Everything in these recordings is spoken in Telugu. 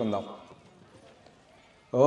చెప్పుకుందాం ఓ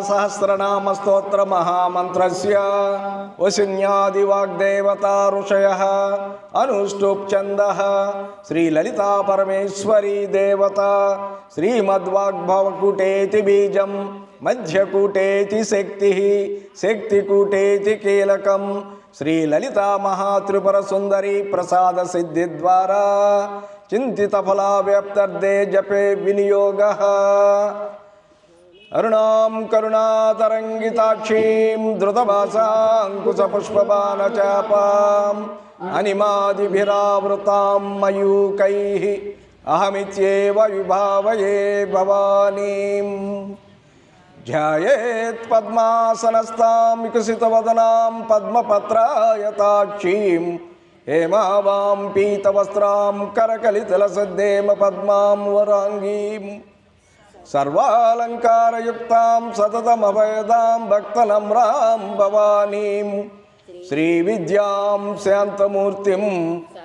सहस्रनामस्तोत्रमहामन्त्रस्य वसिन्यादिवाग्देवता ऋषयः अनुष्टुप्छन्दः श्रीललितापरमेश्वरी देवता, श्रीमद्वाग्भवकुटेति बीजं मध्यकूटेति शक्तिः, शक्तिकूटेति कीलकं श्रीललितामहात्रिपुरसुन्दरी प्रसादसिद्धिद्वारा, चिन्तितफलाव्यप्तर्दे जपे विनियोगः। అరుణాం కరుణాతరంగితాక్షీం ధృతభాసాంకుశపుష్పబాణచాపాం అనిమాదిభిరావృతాం మయూకై అహమిత్యేవ విభావయే భవానీం ధ్యాయేత్ పద్మాసనస్తాం వికసితవదనాం పద్మపత్రాయతాక్షీం హేమావాం పీతవస్త్రాం కరకలితలసద్దేమ పద్మాం వరాంగీం సర్వాలంకారయుక్తాం సతతమభయదాం భక్తనమ్రాం భవానీం. శ్రీవిద్యాం శాంతమూర్తిం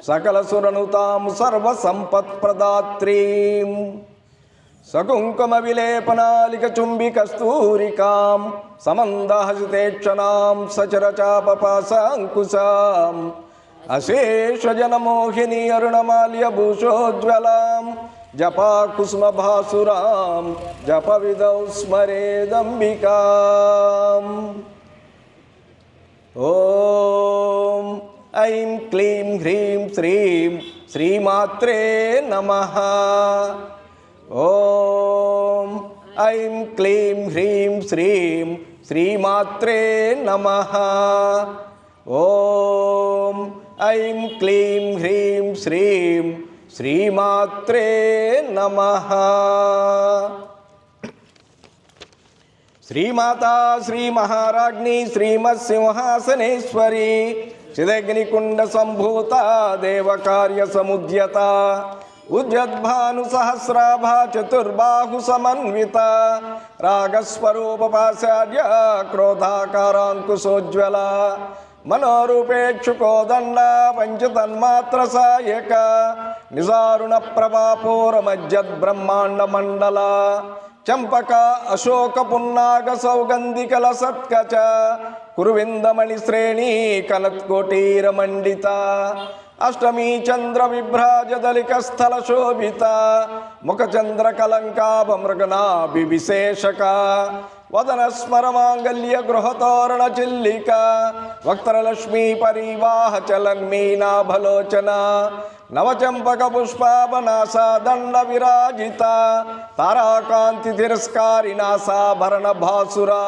సకల సురనుతాం సర్వసంపత్ప్రదాత్రీం. సకుంకుమ విలేపనాలిక చుంబి కస్తూరికాం సమందహసితేక్షణాం సచరచాపపాసాంకుశాం అశేషజనమోహిని అరుణమాల్య భూషోజ్వలాం జపా కుసుమభాసురాం జప విదౌ స్మరేదంబికాం ఓం ఐం క్లీం హ్రీం శ్రీం శ్రీమాత్రే నమ ఓం ఐం క్లీం హ్రీం శ్రీం శ్రీమాత్రే నమ ఓం ఐం క్లీం హ్రీం శ్రీం శ్రీమాత్రే నమ. శ్రీమాతా శ్రీ మహారాజ్ఞి శ్రీమత్సింహాసనేశ్వరి చిదగ్నికుండ సంభూత దేవకార్య సముద్యత ఉద్యద్భాను సహస్రాభ చతుర్బాహు సమన్విత రాగస్వరూపపాచార్య క్రోధాకారాంకుశోజ్వల మనోరూపేక్షుకోదండ పంచతన్మాత్ర సాయక నిజారుణ ప్రభాపూరమజ్జద్ బ్రహ్మాండ మండల చంపక అశోక పున్నాగ సౌగంధికల సత్కచ కురువిందమణి శ్రేణి కనత్కోటీర మండిత అష్టమీ చంద్ర విభ్రాజదలిక స్థల శోభిత ముఖ చంద్ర కలంకాభ మృగనాభి విశేషక వదన మాంగల్య గృహతోరణ చిల్లిక వక్త్రలక్ష్మీ పరీవాహ చలన్మీనాభలోచన నవచంపక పుష్పాపనాసా దండ విరాజిత తారాకాంతి తిరస్కారి నాసాభరణ భాసురా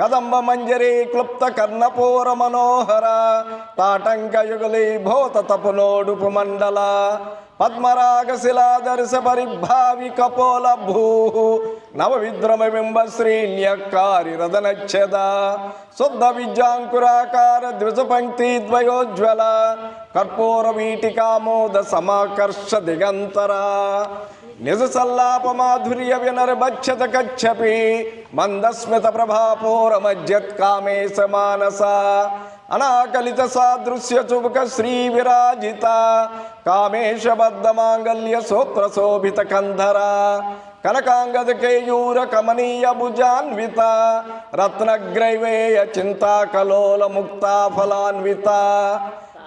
కదంబ మంజరీ క్లుప్త కర్ణపూర మనోహర తాటంకయుగలీ భూత తపునోడుపు మండల ಪದ್ಮರಾಗಶಿಲಾಧರಿಸ ಪರಿಭಾವಿ ಕಪೋಲ ಭೂ ನವವಿದ್ರಮವೆಂಬ ಶ್ರೀಣ್ಯಕಾರಿ ರದನಚ್ಛದ ಶುದ್ಧ ವಿಜ್ಜಾಂಕುರಾಕಾರ ದ್ವಿಜಪಂಕ್ತಿ ದ್ವಯೋಜ್ವಲ, ಕರ್ಪೂರ ವೀಟಿಕಾಮೋದ ಸಮಾಕರ್ಷ ದಿಗಂತರ. ನಿಜ ಸಲ್ಲಾಪ ಮಾಧುರ್ಯ ವಿನರ್ಭಕ್ಷತ ಕಚ್ಚಪಿ ಮಂದಸ್ಮಿತ ಪ್ರಭಾಪೋರ ಮಜ್ಜತ್ ಕಾಮೇಶ ಮಾನಸ. అనాకలిత సాదృశ్య చుబుక శ్రీ విరాజిత కామేశ బద్ధ మాంగల్య సూత్ర శోభిత కంధర కనకాంగద కేయూర కమనీయ భుజాన్విత రత్నగ్రైవేయ చింతాకలోల ముక్తా ఫలాన్విత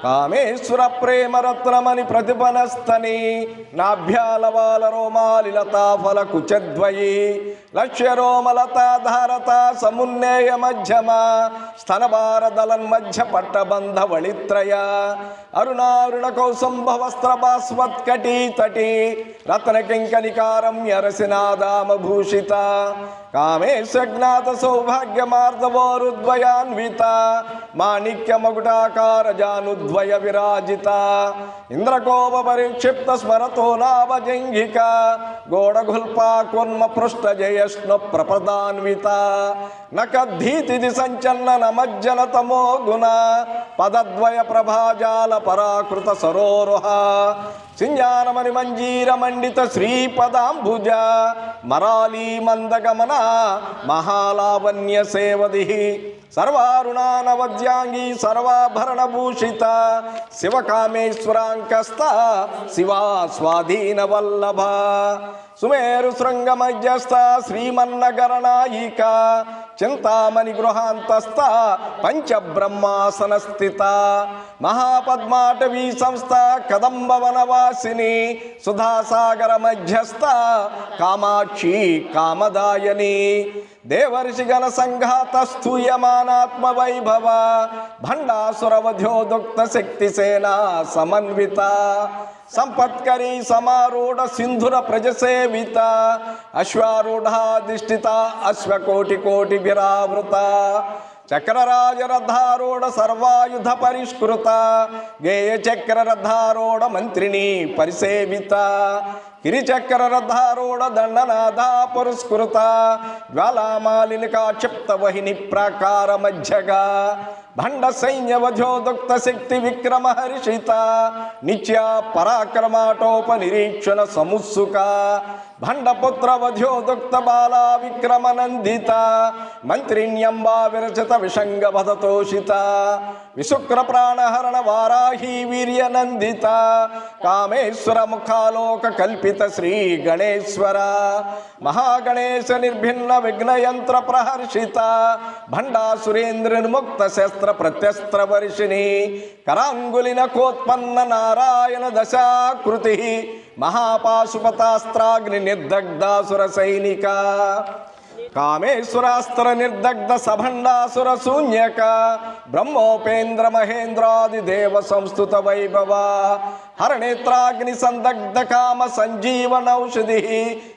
కామేశ్వర ప్రేమరత్నమని ప్రతిపనస్తని నాభ్యాలవాల రోమాలి లతాఫల కుచద్వయి లక్ష్య రోమలతాధారత సమున్నేయ మధ్యమ. స్తనభారదలన్ మధ్య పట్టబంధ వళిత్రయ. అరుణారుణ కౌసంభ వస్త్ర బాస్వత్కటీ తటి రత్నకింకనికారం కింకనికారం యరసినాదామ భూషిత కామేశజ్ఞాత సౌభాగ్యమార్దవోరుద్వయాన్విత మాణిక్య మగుటాకార జానుద్వయ విరాజిత ఇంద్రకోప పరిక్షిప్త స్మరతో నాభజంఘిక గోడగుల్పా కున్మ పృష్ట జయష్ణ ప్రపదాన్విత నకద్ధీతిది సంచన్న నమజ్జన తమో గుణ పదద్వయ ప్రభాజాల పరాకృత సరోరుహ సింజానమని మంజీర మండిత శ్రీపదాంబుజ మరాళీ మందగమన మహాలావణ్య సేవది. సర్వారుణానవద్యాంగీ సర్వాభరణ భూషిత శివకామేశ్వరాంకస్త శివా స్వాధీన వల్లభ సుమేరు శృంగమధ్యస్థ శ్రీమన్నగరణాయిక చింతామణి గృహాంతస్థ పంచబ్రహ్మాసన స్థిత మహాపద్మాటవీ సంస్థ కదంబ వనవాసిని సుధాసాగర మధ్యస్థ కామాక్షి కామదాయని. దేవర్షిగణ సంఘాత స్థూయమానాత్మ వైభవ భండాసురవధ్యోదుక్త శక్తి సేనా సమన్విత. సంపత్కరీ సమారూఢ సింధుర ప్రజసేవిత. అశ్వారూఢాధిష్ఠిత అశ్వకోటి కోటి విరావృత. చక్రరాజరథారూఢ సర్వాయుధ పరిష్కృత గేయ చక్రరథారూఢ మంత్రిని పరిసేవిత గిరిచక్రరథారూఢ దండనాథ పురస్కృత జ్వాలామాలిని కాక్షిప్త వహిని ప్రాకార మధ్యగా భండ సైన్యవధోదుక్త శక్తి విక్రమ హర్షిత నిత్య పరాక్రమాటోప నిరీక్షణ సముత్సుక భండపుత్ర వధ్యోదుక్త బాలా విక్రమనందిత మంత్రిణ్యంబా విరచిత విషంగ భదతోషిత విశుక్ర ప్రాణహరణ వారాహి వీర్యనందిత కామేశ్వర ముఖాలోక కల్పిత శ్రీ గణేశ్వర మహాగణేశ నిర్భిన్న విఘ్నయంత్ర ప్రహర్షిత భండా సురేంద్ర నిర్ముక్త శస్త్ర ప్రత్యస్త్ర వర్షిణి కరాంగులిన కోత్పన్న నారాయణ దశాకృతి మహాపాశుపతాస్త్రాగ్ని నిర్దగ్ధాసుర సైనిక కామేశ్వరాస్త్ర నిర్దగ్ధ సభండాసుర శూన్యక బ్రహ్మోపేంద్ర మహేంద్రాది దేవ సంస్థుత వైభవ హరనేత్రాగ్ని సందగ్ధ కామ సంజీవనౌషధి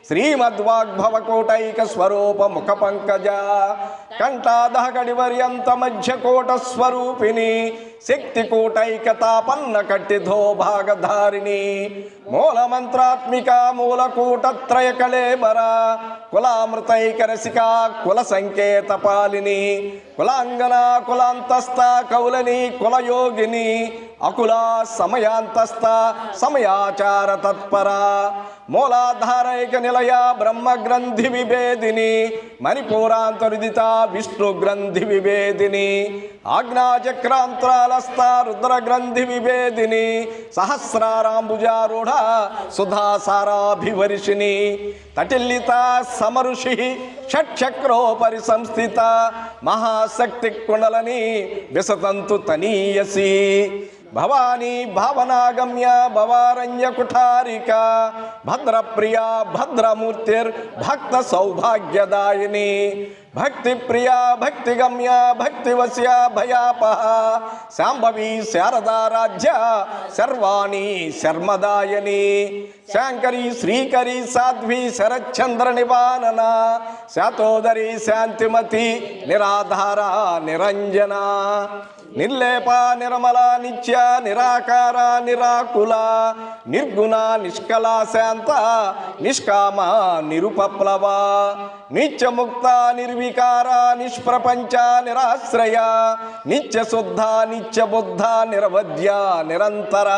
శ్రీమద్వాగ్భవకోటైక స్వరూప ముఖ పంకజ కంఠాదహ గడివర్యంత మధ్యకోట స్వరూపిణి శక్తి కోటైకతాపన్న కట్టిధో భాగధారిణి మూల మంత్రాత్మిక మూలకూటత్రయ కళేబర కులామృతైక రసిక కుల సంకేత పాలిని కులాంగన కులాంతస్థ కౌలని కులయోగిని అకుల సమయాంతస్థ సమయాచార తత్పర మూలాధారైక నిలయ బ్రహ్మగ్రంథి విభేదిని మణిపూరాంతరుదిత విష్ణు గ్రంథి విభేదిని ఆజ్ఞాచక్రాంతరాలస్థ రుద్రగ్రంథి విభేదిని సహస్రారాంబుజారూఢ సుధాసారాభివర్షిణి తటిల్లిత సమఋషి షట్చక్రోపరి సంస్థిత మహాశక్తి కుండలని విసతంతు తనీయసి. भवानी भावनागम्य भवारण्य कुठारिका भद्रप्रिया भद्रमूर्तिर्भक्त सौभाग्यदायिनी भक्ति प्रिया भक्तिगम्य भक्तिवश्य भयापह शांभवी शारदा राज्य, सर्वाणी शर्मदायनी शंकरी श्रीकरी साध्वी शरच्चंद्र निवानना, शतोदरी शांतिमती निराधारा निरंजना నిర్లేప నిర్మల నిత్య నిరాకార నిరాకుల నిర్గుణ నిష్కళ శాంత నిష్కామ నిరుపప్లవ నిత్యముక్త నిర్వికార నిష్ప్రపంచ నిరాశ్రయ నిత్య శుద్ధ నిత్య బుద్ధ నిరవధ్య నిరంతర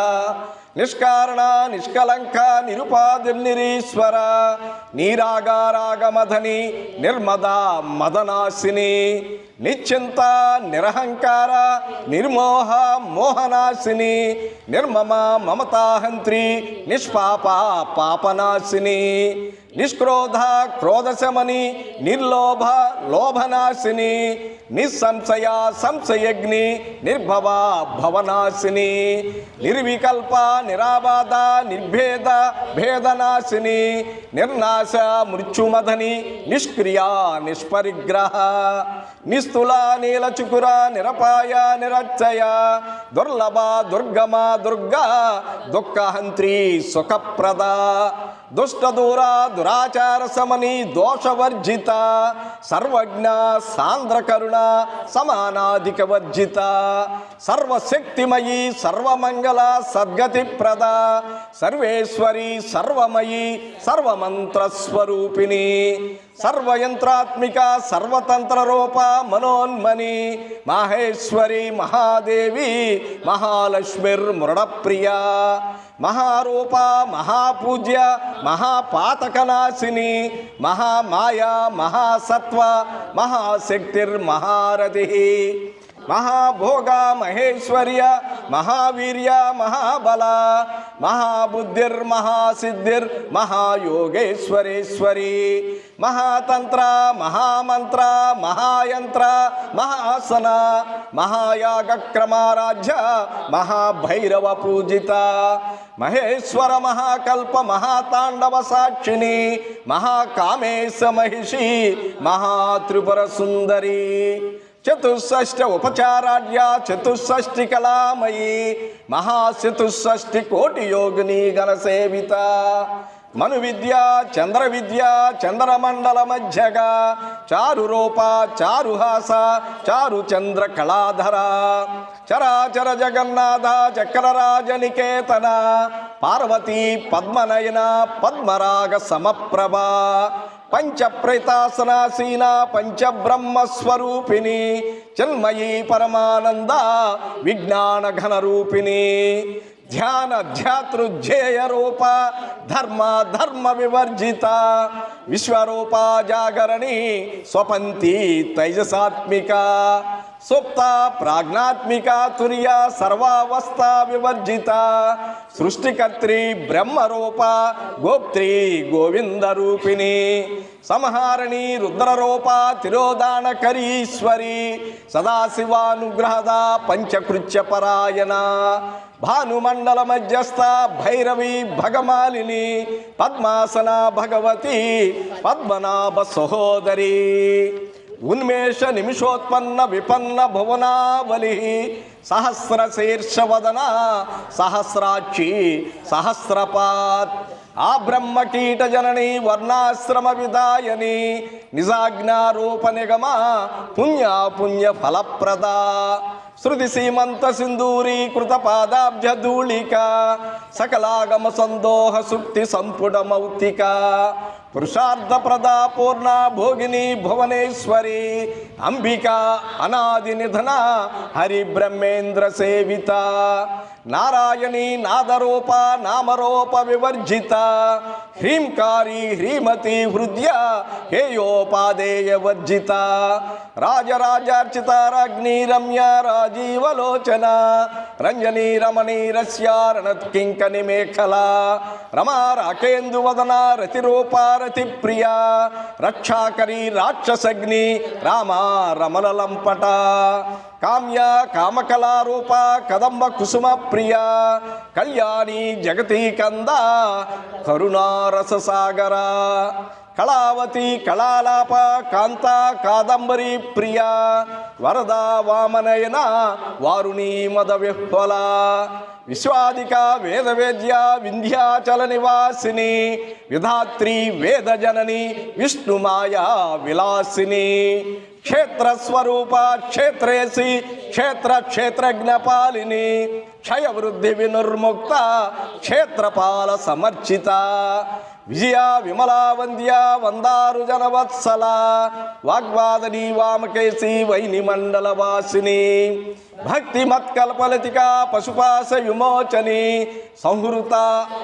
నిష్కారణ నిష్కలంక నిరుపాదిర్నిరీశ్వర నీరాగారాగమధని నిర్మద మదనాశిని నిశ్చింత నిరహంకార నిర్మోహ మోహనాశిని నిర్మమ మమతాహంత్రి నిష్పాప పాపనాశిని. నిష్క్రోధ క్రోధశమని నిర్లోభ లోభనాశిని నిస్సంశయ సంశయగ్ని నిర్భవ భవనాశిని నిర్వికల్ప నిరాబాధ నిర్భేద భేదనాశిని నిర్నాశ మృత్యుమధని నిష్క్రియ నిష్పరిగ్రహ నిస్తుల నీలచుకుర నిరపాయ నిరచ్చయ దుర్లభ దుర్గమ దుర్గా దుఃఖహంత్రి సుఖప్రద దుష్టదూర దురాచార సమని దోషవర్జిత సర్వజ్ఞ సాంద్రకరుణ సమానాధిక వర్జిత సర్వశక్తిమయీ సర్వమంగళ సద్గతి ప్రద సర్వేశ్వరి సర్వమయీ సర్వమంత్రస్వరూపిణి సర్వయంత్రాత్మిక సర్వతంత్ర రూప మనోన్మని మాహేశ్వరి మహాదేవి మహాలక్ష్మిర్మృడప్రియ మహారూప మహాపూజ్య మహాపాతకనాశిని మహామాయా మహాసత్వ మహాశక్తిర్మహారథి. మహాభోగ మహేశ్వర్య మహావీర్య మహాబల మహాబుద్ధిర్ మహాసిద్ధిర్ మహాయోగేశ్వరేశ్వరి మహాతంత్ర మహామంత్ర మహాయంత్ర మహాసన మహాయాగక్రమారాధ్య మహాభైరవ పూజిత మహేశ్వర మహాకల్ప మహాతాండవ సాక్షిని మహాకామేశ మహిషి మహాత్రిపుర సుందరి. చతుషష్ట ఉపచారాఢ్య చతుషష్టి కళామయీ మహాచతుషష్టి కోటి యోగిని గణసేవిత మను విద్య చంద్ర విద్య చంద్రమండల మధ్యగా చారు రూప చారుహాస చారు చంద్ర కళాధర చరాచర జగన్నాథ చక్రరాజ నికేతన పార్వతీ పద్మనయన పద్మరాగ సమప్రభ పంచప్రేతాసనాసీన పంచబ్రహ్మస్వరూపిణి చిన్మయీ పరమానంద విజ్ఞాన ఘనరూపిణి ధ్యాన ధ్యాతృధ్యేయ రూప ధర్మ ధర్మ వివర్జిత విశ్వరూప జాగరణి స్వపంతి తైజసాత్మిక. సుప్త ప్రాజ్ఞాత్మిక తుర్య సర్వావస్థ వివర్జిత. సృష్టికర్త్రి బ్రహ్మరూప గోప్త్రి గోవింద రూపిణి సంహారణి రుద్రరూప తిరోదానకరీశ్వరి సదాశివానుగ్రహద పంచకృత్య పరాయణ భానుమండల మధ్యస్థ భైరవి భగమాలిని. పద్మాసన భగవతి పద్మనాభ సహోదరి. ఉన్మేష నిమిషోత్పన్న విపన్న భువనావలి సహస్ర శీర్షవదన సహస్రాక్షి సహస్రపాత్. ఆ బ్రహ్మ కీట జనని వర్ణాశ్రమ విదాయని నిజాజ్ఞారూప నిగమ పుణ్యాపుణ్య ఫలప్రద. శృతి సీమంత సింధూరీకృత పాదాభ్య ధూళిక సకలాగమ సందోహ సుక్తి సంపుట మౌక్తిక. పురుషార్థ ప్రదా పూర్ణ భోగిని భువనేశ్వరి అంబిక అనాది నిధన హరి బ్రహ్మేంద్ర సేవిత. నారాయణి నాదరూప నామరూప వివర్జిత. హ్రీంకారి హ్రీమతి హృదయ హేయోపాదేయ వర్జిత. రాజరాజార్చిత రాజ్ఞి రమ్య రాజీవలోచన. రంజనీ రమణీ రస్యారణత్కింకని మేఖల. రమా రాకేందు వదన రతిరూప ప్రియ రక్షాకరి రాక్షసగ్ని రామ రమల లంపట. కామ్య కామకళారూప కదంబ కుసుమ ప్రియ. కళ్యాణి జగతి కంద కరుణారస సాగరా. కళావతి కళాలాప కాంత కాదంబరి ప్రియ వరద వామనయన వారుణి మద విహ్వల విశ్వాదిక వేదవేద్య వింధ్యాచల నివాసిని విధాత్రి వేదజనని విష్ణుమాయా విలాసిని క్షేత్రస్వరూప క్షేత్రేసి క్షేత్ర క్షేత్రజ్ఞపాలిని క్షయవృద్ధి వినుర్ముక్త క్షేత్రపాల సమర్చిత. విజయ విమలావంద్య వందారు జనవత్సల వాగ్వాదని వామకేసి వైని మండల వాసిని. భక్తి మత్కల్పలతిక పశుపాస విమోచని సంహృత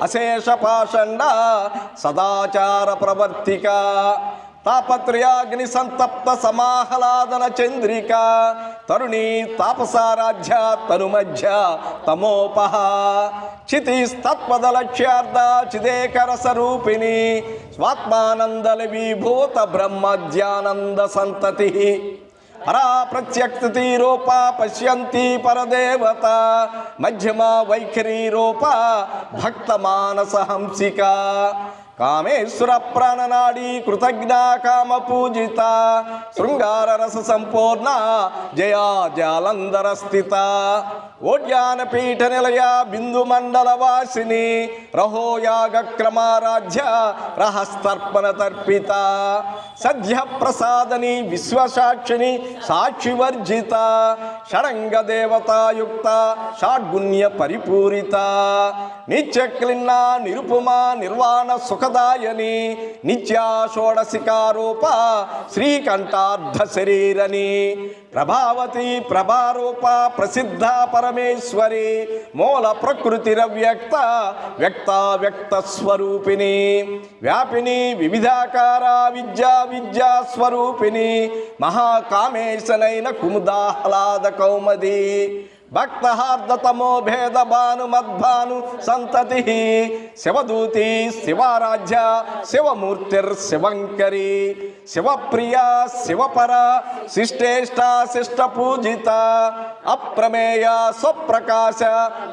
అశేష పాషండ సదాచార ప్రవర్తిక. తాపత్రయాగ్ని సంతప్త సమాహ్లాదన చంద్రిక తరుణి తాపసారాధ్య తను మధ్య తమోపహ. చితిస్తత్పద లక్ష్యార్థ చిదేకర స్వరూపిణి స్వాత్మానందల విభూత బ్రహ్మజ్ఞానంద సంతతి. పరా ప్రత్యక్తి రూప పశ్యంతి పరదేవత మధ్యమా వైఖరి రూప భక్త మానస హంసిక. కామేశ్వర ప్రాణనాడి కృతజ్ఞ కామ పూజిత శృంగార రస సంపూర్ణ జయా జాలంధర స్థిత. ఓడ్యాన పీఠ నిలయ బిందు మండల వాసిని రహోయాగ క్రమారాధ్య రహస్తర్పణ తర్పిత సద్య ప్రసాదని విశ్వసాక్షిని సాక్షివర్జిత షడంగ దేవతాయుక్త షాడ్గుణ్య పరిపూరిత నిత్యక్లిన్న నిరుపుమా నిర్వాణ సుఖదాయని నిత్యా షోడశికారూప శ్రీకంఠార్ధ శరీరని ప్రభావతి ప్రభారూప ప్రసిద్ధ పర పరమేశ్వరి మూల ప్రకృతిరవ్యక్త వ్యక్త వ్యక్త స్వరూపిణి వ్యాపిని వివిధాకార విద్యా విద్యా స్వరూపిణి మహాకామేశనైన కుముదాహ్లాద కౌమది. భక్తహార్దతమో భేద భాను మద్భాను సంతతి శివదూతి శివారాధ్య శివమూర్తిర్ శివంకరి శివప్రియ శివపర శిష్టేష్ట శిష్ట పూజిత అప్రమేయ స్వప్రకాశ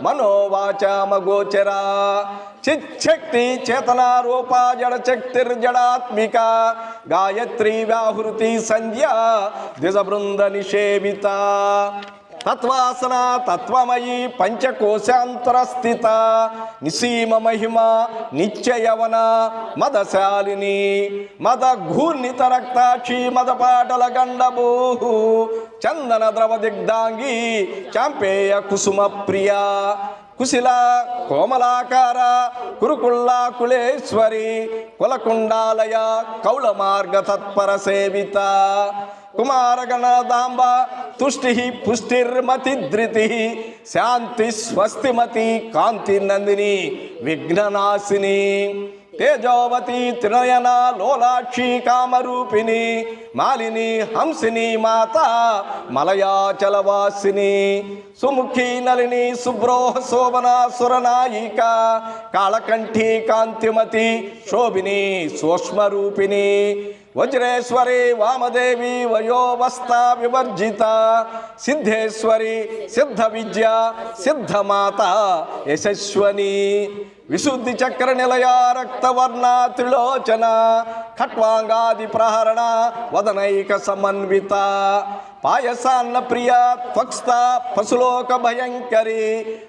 మనోవాచ మగోచర చిచ్చక్తి చేతన రూప జడశక్తిర్జడాత్మిక గాయత్రి వ్యాహృతి సంధ్య ద్విజబృంద నిషేవిత తత్వాసన తత్వమయి పంచకోశాంతరస్థిత. నిసీమ మహిమ నిత్యయవన మదశాలిని మద ఘూర్ణిత రక్తాక్షి మద పాటల గండభూ చందన ద్రవ దిగ్ధాంగి చాంపేయ కుసుమ ప్రియ. కుశిల కోమలాకార కురుకుళ్ళా కులేశ్వరి కులకుండాలయ కౌళ మార్గ తత్పర సేవిత. కుమారగణదాంబ తుష్టి పుష్టిర్మతి ధృతి శాంతి స్వస్తిమతి కాంతి నందిని విఘ్ననాశిని తేజోవతి త్రినయన లోలాక్షి కామరూపిణి మాలిని హంసిని మాత మలయాచలవాసిని సుముఖి నలిని సుబ్రోహ శోభన సురనాయిక కాళకంఠి కాంతిమతి శోభిని సూక్ష్మరూపిణి వజ్రేశ్వరి వామదేవి వయోవస్థ వివర్జిత సిద్ధేశ్వరి సిద్ధ విద్య సిద్ధమాత యశస్వని. విశుద్ధి చక్ర నిలయ రక్తవర్ణ త్రిలోచన ఖట్వాంగాది ప్రహరణ వదనైక సమన్విత. పాయసాన్న ప్రియ త్వక్స్త పశులోక భయంకరి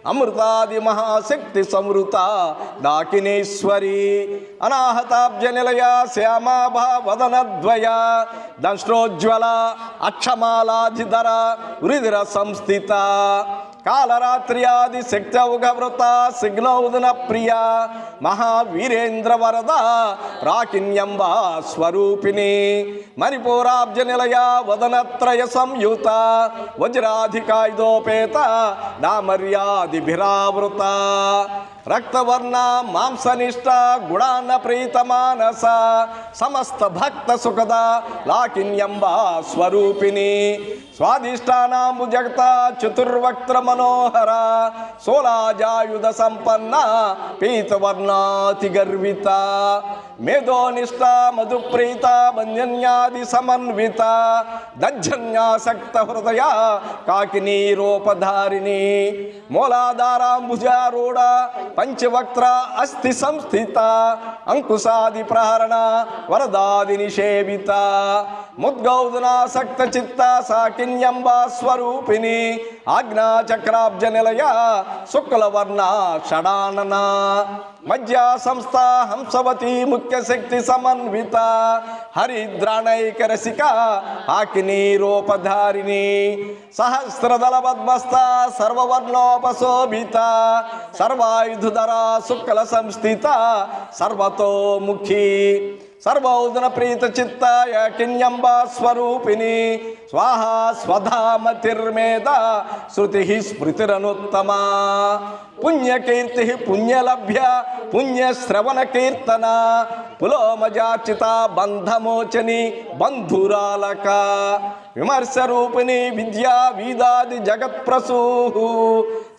అమృతాది మహాశక్తి సమృత దాకినేశ్వరి. అనాహతాబ్జ నిలయ శ్యామాభ వదనద్వయ దంశ్రోజ్వల అక్షమాలాధిధర ఉరిదిర సంస్థిత. కాలరాత్ర్యాది శక్తౌఘవృత సిగ్నౌదన ప్రియ మహావీరేంద్ర వరద రాకిన్యంబ స్వరూపిణి. మణిపూరాబ్జ నిలయ వదనత్రయ సంయుత వజ్రాధికాయుధోపేత నామర్యాదిభిరావృత. రక్తవర్ణ మాంసనిష్ట గుణాన్న ప్రీత మానస సమస్త భక్త సుఖద లాకిన్యంబ స్వరూపిణి. ಸ್ವಾಧಿಷ್ಠಾನಾಂಬುಜಕ್ತ ಚತುರ್ವಕ್ತ್ರ ಮನೋಹರ, ಸೋಲಾಜಾಯುಧ ಸಂಪನ್ನ ಪೀತವರ್ಣಾತಿ ಗರ್ವಿತ ಮೇಧೋನಿಷ್ಠ ಮಧುಪ್ರೀತ ಬಂಜನ್ಯಾದಿ ಸಮನ್ವಿತ ದಜ್ಜನ್ಯಾಸಕ್ತ ಹೃದಯ ಕಾಕಿನೀರೋಪಧಾರಿಣಿ ಮೂಲಾಧಾರಾಂಬುಜಾರೂಢ ಪಂಚವಕ್ತ್ರ ಅಸ್ಥಿ ಸಂಸ್ಥಿತ ಅಂಕುಸಾದಿ ಪ್ರಹರಣ, ವರದಾದಿ ನಿಷೇವಿತ ಮುದ್ಗೌದನಾಸಕ್ತ ಚಿತ್ತ ಸಾಕಿ చిత్త సాకిన్యంబ స్వరూపిణి ఆజ్ఞాచక్రాబ్జ నిలయ శుక్లవర్ణ షడానన. మధ్య సంస్థ హంసవతి ముఖ్య శక్తి సమన్విత హరిద్రాణైక రసిక ఆకిని రూపధారిణి సహస్రదళ పద్మస్థ సర్వవర్ణోపశోభిత సర్వాయుధుధర శుక్ల సంస్థిత సర్వతోముఖి. సర్వౌదన ప్రీత చిత్తాయ కిన్యంబ స్వరూపిణి. స్వాహ స్వధామతిర్మేద శృతి స్మృతిరనుత్తమా. పుణ్యకీర్తి పుణ్యలభ్య పుణ్యశ్రవణ కీర్తన పులోమజాచిత బంధమోచని బంధురాలక. విమర్శరూపిణి విద్యా వీదాది జగత్ప్రసూ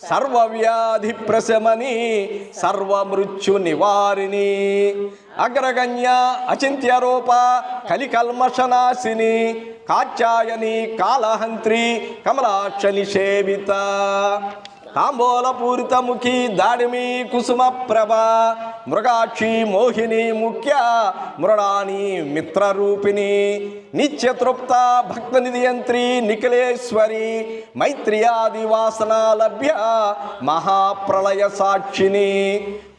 సర్వవ్యాధి ప్రశమని సర్వమృత్యు నివారిణి అగ్రగణ్య అచింత్య రూప కలికల్మషనాశిని కాచాయని కాళహంత్రి కమలాక్షని సేవిత. తాంబూల పూరితముఖి దాడిమి కుసుమ ప్రభ మృగాక్షి మోహిని ముఖ్య మృడాని మిత్రరూపిణి నిత్యతృప్త భక్త నిధియంత్రి నిఖిలేశ్వరి మైత్రియాది వాసన లభ్య మహాప్రళయ సాక్షిని.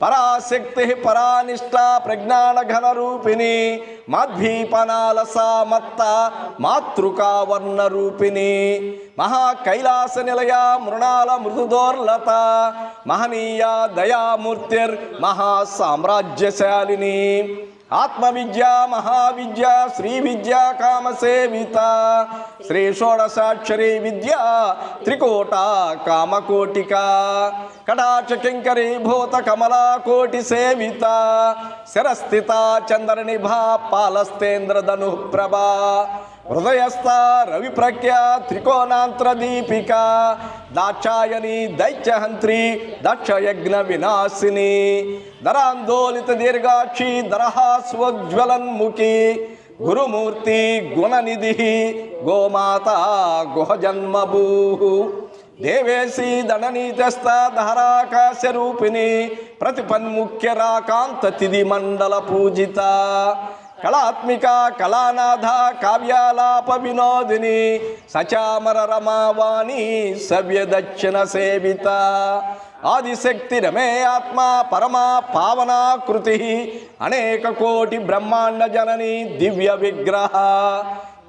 పరాశక్తి పరానిష్ట ప్రజ్ఞానఘన రూపిణి మాధ్వీపనాలస మత్త మాతృకావర్ణ రూపిణి మహాకైలాస నిలయ మృణాల మృదుదోర్లత మహనీయ దయామూర్తిర్ మహాసామ్రాజ్యశాలిని. ఆత్మవిద్య మహావిద్య శ్రీ విద్య కామసేవిత శ్రీ షోడశాక్షరి విద్య త్రికోట కామకోటిక కటాక్ష కింకరీ భూత కమలా కోటి సేవిత శిరస్థిత చంద్రనిభా పాలస్తేంద్ర ధను ప్రభా హృదయస్థ రవి ప్రఖ్య త్రికోణాంతర దీపిక దాక్షాయని దైత్యహంత్రి దక్షయజ్ఞ వినాశిని దరాందోళిత దీర్ఘాక్షి దరహాస్వజ్వలన్ముఖి గురుమూర్తి గుణనిధి గోమాత గుహజన్మభూ దేవేశీ దండనీతస్థ ధారాకాశ రూపిణి ప్రతిపన్ముఖ్య రాకాంత తిది మండల పూజిత కళాత్మిక కళానాథ కావ్యాలాప వినోదిని సచామర రమావాణి సవ్య దక్షిణ సేవిత. ఆదిశక్తి రమే ఆత్మ పరమా పావనాకృతి అనేక కోటి బ్రహ్మాండ జనని దివ్య విగ్రహ.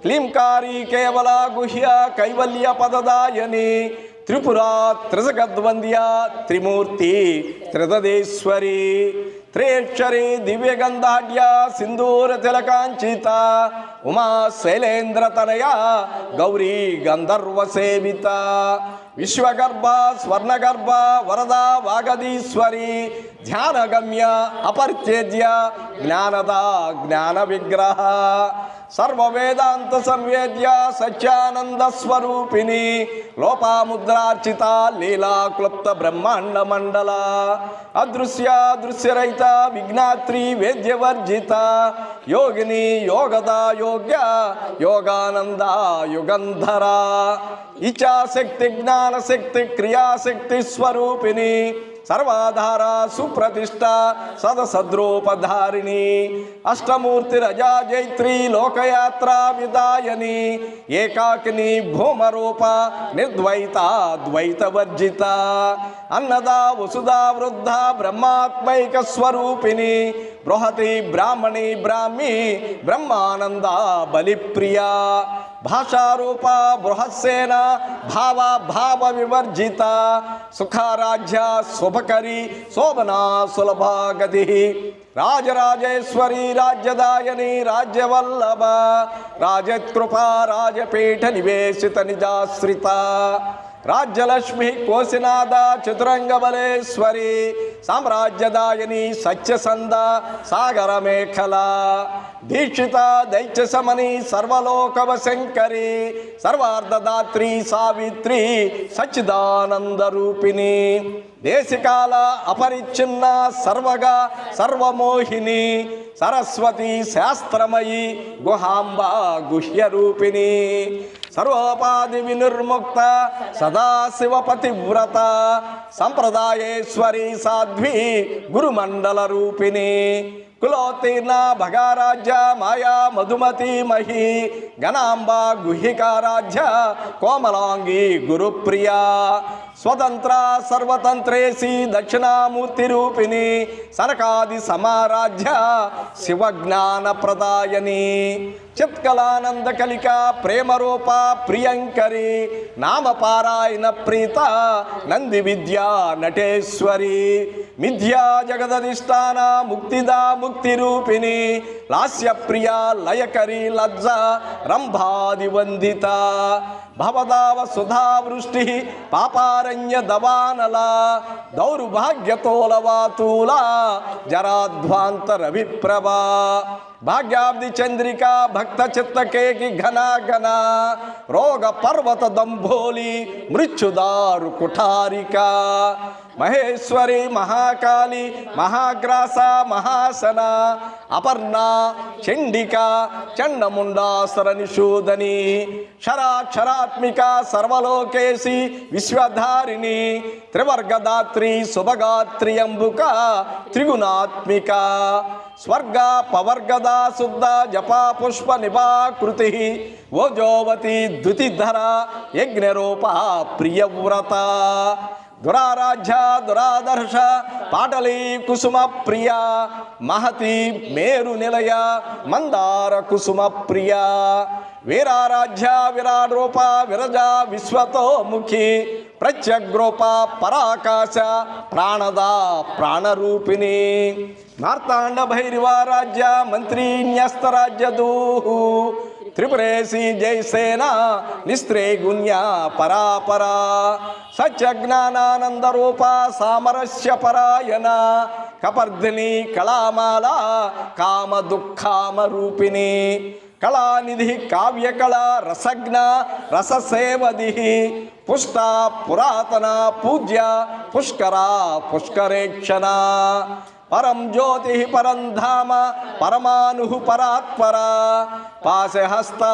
క్లీంకారి కేవల గుహ్య కైవల్య పదదాయని త్రిపుర త్రిజగద్వంద్య త్రిమూర్తి త్రిదదేశ్వరి. త్రేక్షరి దివ్యగంధాఢ్య సింధూర తిలకాంచిత ఉమా శైలేంద్ర తనయ గౌరీ గంధర్వ సేవిత. విశ్వగర్భ స్వర్ణగర్భ వరద వాగదీశ్వరి ధ్యానగమ్య అపరిత్యజ్య జ్ఞానద జ్ఞాన విగ్రహ సర్వవేదాంత సంవేద్య సత్యానంద స్వరూపిణి లోపాముద్రార్చిత లీలా క్లుప్త బ్రహ్మాండ మండల అదృశ్య దృశ్యరహిత విజ్ఞాత్రి వేద్యవర్జిత యోగిని యోగద యోగ్య యోగానంద యుగంధర ఇచ్చాశక్తి జ్ఞానశక్తి క్రియాశక్తి స్వరూపిణి సర్వాధార సుప్రతిష్ట సదసద్రూపధారిణి. అష్టమూర్తి రజా జైత్రి లోకయాత్ర విదాయని. ఏకాకిని భూమరూప నిర్ద్వైత ద్వైతవర్జిత అన్నదా వసుదా వృద్ధ బ్రహ్మాత్మైక స్వరూపిణి. బృహతి బ్రాహ్మణి బ్రాహ్మి బ్రహ్మానంద బలిప్రియా. భాషారూప బృహస్సేన భావ భావ వివర్జిత సుఖారాజ్య శుభకరి శోభనా సులభాగతి రాజరాజేశ్వరి రాజ్యదాయని రాజ్యవల్లభ రాజకృపా రాజపీఠ నివేశిత నిజాశ్రిత రాజ్యలక్ష్మి కోశినాథ చతురంగబలేశ్వరి సామ్రాజ్యదాయని సత్యసంద సాగర మేఖల దీక్షిత దైత్యసమని సర్వలోకవ శంకరి సర్వార్ధదాత్రి సావిత్రి సచ్చిదానంద రూపిణి దేశకాల అపరిచ్ఛిన్న సర్వగా సర్వమోహిని సరస్వతి శాస్త్రమయి గుహాంబ గుహ్య రూపిణి. సర్వోపాధి వినిర్ముక్త సదాశివ పతివ్రత సంప్రదాయేశ్వరి సాధ్వి గురుమండల రూపిణి. కులోత్తీర్ణ భగారాజ్య మాయా మధుమతి మహి గణాంబ గుహికారాజ్య కోమలాంగి గురుప్రియా. స్వతంత్ర సర్వతంత్రేసి దక్షిణామూర్తి రూపిణి సనకాది సమారాజ్య శివజ్ఞాన ప్రదాయని చిత్కలానంద కలిక ప్రేమరూప ప్రియంకరి నామపారాయణ ప్రీత నంది విద్యా నటేశ్వరి మిథ్యా జగదధిష్టాన ముక్తిదా ముక్తి రూపిణి లాస్య ప్రియ లయకరి లజ్జ రంభాది వందిత భవదావ సుధావృష్టి పాపారణ్య దవానల దౌర్భాగ్యతోలవాతూల జరాధ్వాంతర విప్రభా భాగ్యాబ్ది చంద్రిక భక్త చిత్తకేకి ఘన ఘన రోగ పర్వత దంభోలి మృత్యుదారు కుఠారిక మహేశ్వరి మహాకాళి మహాగ్రాస మహాసన అపర్ణ చండిక చండముండాసర నిషూదని శరాక్షరాత్మిక సర్వలోకేసి విశ్వధారిణి త్రివర్గదాత్రి శుభగాత్రి అంబుక త్రిగుణాత్మిక స్వర్గ పవర్గద శుద్ధ జపా పుష్ప నిపాకృతి ఓజోవతి ధృతిధర యజ్ఞరూప ప్రియవ్రత. దురారాధ్య దురాదర్శ పాటలీ కుసుమ ప్రియ మహతి మేరు నిలయ మందార కుసుమ ప్రియ వీరారాధ్య విరాట్ రూప విరజ విశ్వతో ముఖి ప్రత్యగ్రూప పరాకాశ ప్రాణద ప్రాణరూపిణి మార్తాండ భైరవ రాజ్య మంత్రి ತ್ರಿಪುರೇಶಿ ಜೈ ಸೇನಾ, ನಿಸ್ತ್ರೇ ಗುಣ್ಯ ಪರಾಪರ ಸಚ್ಯಜ್ಞಾನಾನಂದ ರೂಪ ಸಾಮರಸ್ಯ ಪರಾಯಣ, ಕಪರ್ಧಿನಿ ಕಳಾಮಾಲ ಕಾಮ ದುಃಖಾಮ ರೂಪಿಣಿ, ಕಲಾನಿಧಿ ಕಲಾ ರಸಜ್ಞ ರಸಸೇವದಿ ಪುಷ್ಟ ಪುರಾತನ ಪೂಜ್ಯ ಪುಷ್ಕರ ಪುಷ್ಕರೇಕ್ಷಣ. परम ज्योति परम धाम परमानु परात्परा। पास हस्ता